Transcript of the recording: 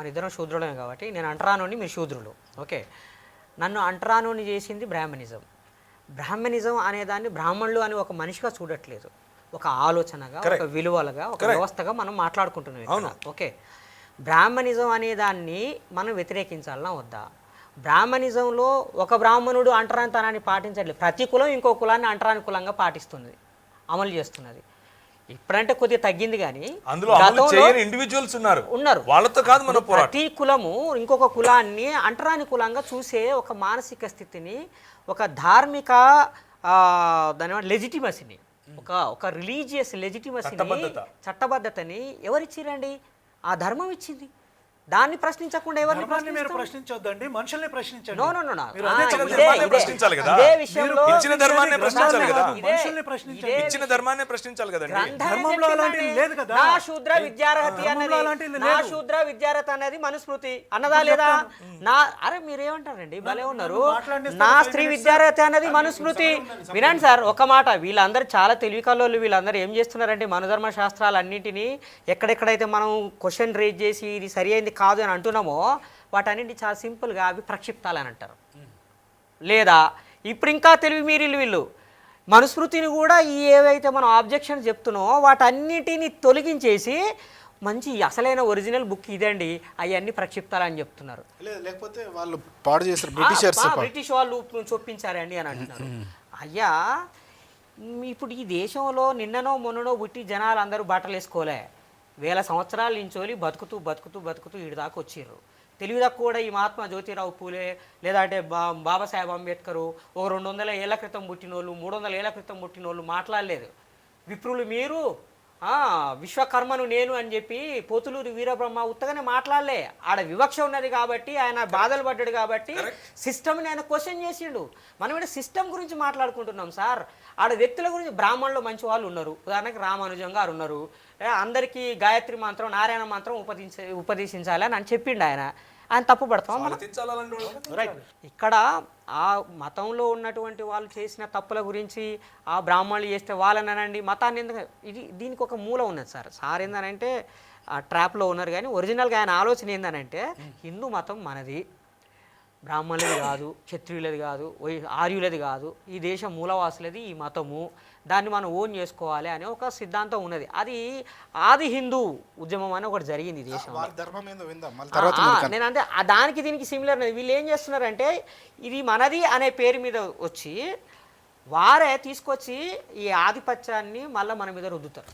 మన ఇద్దరం శూద్రులమే కాబట్టి నేను అంటరానోని మీరు శూద్రులు. ఓకే? నన్ను అంటరానోని చేసింది బ్రాహ్మణిజం. బ్రాహ్మణిజం అనేదాన్ని బ్రాహ్మణులు అని ఒక మనిషిగా చూడట్లేదు. ఒక ఆలోచనగా ఒక విలువలుగా ఒక వ్యవస్థగా మనం మాట్లాడుకుంటున్నాం. ఓకే? బ్రాహ్మణిజం అనే దాన్ని మనం వ్యతిరేకించాలన్నా వద్దా? బ్రాహ్మణిజంలో ఒక బ్రాహ్మణుడు అంటరానితనాన్ని పాటించట్లేదు. ప్రతి కులం ఇంకో కులాన్ని అంటరాని కులంగా పాటిస్తున్నది అమలు చేస్తున్నది. ఇప్పుడంటే కొద్దిగా తగ్గింది కానీ అందులో ఇండివిజువల్స్ ఉన్నారు. ఉన్నారు. వాళ్ళతో కాదు మన ప్రతి కులము ఇంకొక కులాన్ని అంటరాని కులంగా చూసే ఒక మానసిక స్థితిని ఒక ధార్మిక దాని లెజిటిమసీని ఒక ఒక రిలీజియస్ లెజిటిమసీని చట్టబద్ధత. చట్టబద్ధతని ఎవరిచ్చిరండి? ఆ ధర్మం ఇచ్చింది. దాన్ని ప్రశ్నించకుండా ఎవరిని మీరు? ప్రశ్నించొద్దండి మనుషుల్ని ప్రశ్నించండి నో నో నో. మీరు ప్రశ్నించాలి కదా. ఇదే విషయంలో ఇచ్చిన ధర్మాన్ని ప్రశ్నించాలి కదా. ఇదే- మనుషుల్ని ప్రశ్నించండి ఇదే ఇచ్చిన ధర్మాన్ని ప్రశ్నించాలి కదండి గ్రంథమే ధర్మంలో చెప్పిందండి. అలాంటివి లేదు కదా. నా శూద్ర విద్యార్హత అలాంటివి నా. శూద్ర విద్యార్హత అనేది మనుస్మృతి అన్నదా లేదా నా అరే మీరేమంటారండి భలే ఉన్నారు నా స్త్రీ విద్యార్హత అనేది మనుస్మృతి వినండి సార్ ఒక మాట వీళ్ళందరూ చాలా తెలివి కల్లోళ్ళు వీళ్ళందరూ ఏం చేస్తున్నారంటే మనధర్మ శాస్త్రాలు అన్నింటినీ ఎక్కడెక్కడైతే మనం క్వశ్చన్ రేజ్ చేసి ఇది సరి అయింది కాదు అని అంటున్నామో వాటన్నింటి చాలా సింపుల్గా అవి ప్రక్షిప్తాలని అంటారు. లేదా ఇప్పుడు ఇంకా తెలివి మీరిల్లు వీళ్ళు. మనుస్మృతిని కూడా ఈ ఏవైతే మనం ఆబ్జెక్షన్ చెప్తున్నామో వాటన్నిటిని తొలగించేసి మంచి అసలైన ఒరిజినల్ బుక్ ఇదండి అవన్నీ ప్రక్షిప్తాలని చెప్తున్నారు. లేకపోతే వాళ్ళు పాడు చేస్తారు బ్రిటిషర్స్ బ్రిటిష్ వాళ్ళు చొప్పించారండి అని అంటున్నారు. అయ్యా ఇప్పుడు ఈ దేశంలో నిన్ననో మొన్ననో పుట్టి జనాలు అందరూ బట్టలు వేసుకోలే వేల సంవత్సరాల నుంచోలి బతుకుతూ బతుకుతూ బతుకుతూ ఈడి దాకా వచ్చిర్రు. తెలివిదాకా కూడా ఈ మహాత్మా జ్యోతిరావు పూలే లేదంటే బా బాబాసాహెబ్ అంబేద్కరు ఒక రెండు వందల ఏళ్ళ క్రితం పుట్టినోళ్ళు మూడు వందల ఏళ్ళ క్రితం పుట్టినోళ్ళు మాట్లాడలేదు. విప్రులు మీరు విశ్వకర్మను నేను అని చెప్పి పోతులూరి వీరబ్రహ్మ ఉత్తగానే మాట్లాడలే. ఆడ వివక్ష ఉన్నది కాబట్టి ఆయన బాధలు పడ్డాడు కాబట్టి సిస్టమ్ని ఆయన క్వశ్చన్ చేసిండు. మనం ఇక్కడ సిస్టమ్ గురించి మాట్లాడుకుంటున్నాం సార్. ఆడ వ్యక్తుల గురించి బ్రాహ్మణులు మంచి వాళ్ళు ఉన్నారు. ఉదాహరణకి రామానుజం గారు ఉన్నారు. అందరికీ గాయత్రి మంత్రం నారాయణ మంత్రం ఉపదేశ ఉపదేశించాలి అని అని చెప్పిండు ఆయన. ఆయన తప్పు పడతాం. మనం వాళ్ళు. ఇక్కడ ఆ మతంలో ఉన్నటువంటి వాళ్ళు చేసిన తప్పుల గురించి ఆ బ్రాహ్మణులు చేస్తే వాళ్ళని అనండి. మతాన్ని ఎందుకు ఇది దీనికి ఒక మూల ఉన్నది సార్. సార్ ఏందనంటే ఆ ట్రాప్లో ఉన్నారు కానీ ఒరిజినల్గా ఆయన ఆలోచన ఏందనంటే హిందూ మతం మనది. బ్రాహ్మణులది కాదు క్షత్రియులది కాదు వై- ఆర్యులది కాదు. ఈ దేశం మూలవాసులది ఈ మతము. దాన్ని మనం ఓన్ చేసుకోవాలి అనే ఒక సిద్ధాంతం ఉన్నది. అది ఆది హిందూ ఉద్యమం అని ఒకటి జరిగింది దేశంలో. నేను అంటే దానికి దీనికి సిమిలర్ వీళ్ళు ఏం చేస్తున్నారంటే ఇది మనది అనే పేరు మీద వచ్చి వారే తీసుకొచ్చి ఈ ఆధిపత్యాన్ని మళ్ళీ మన మీద రుద్దుతారు.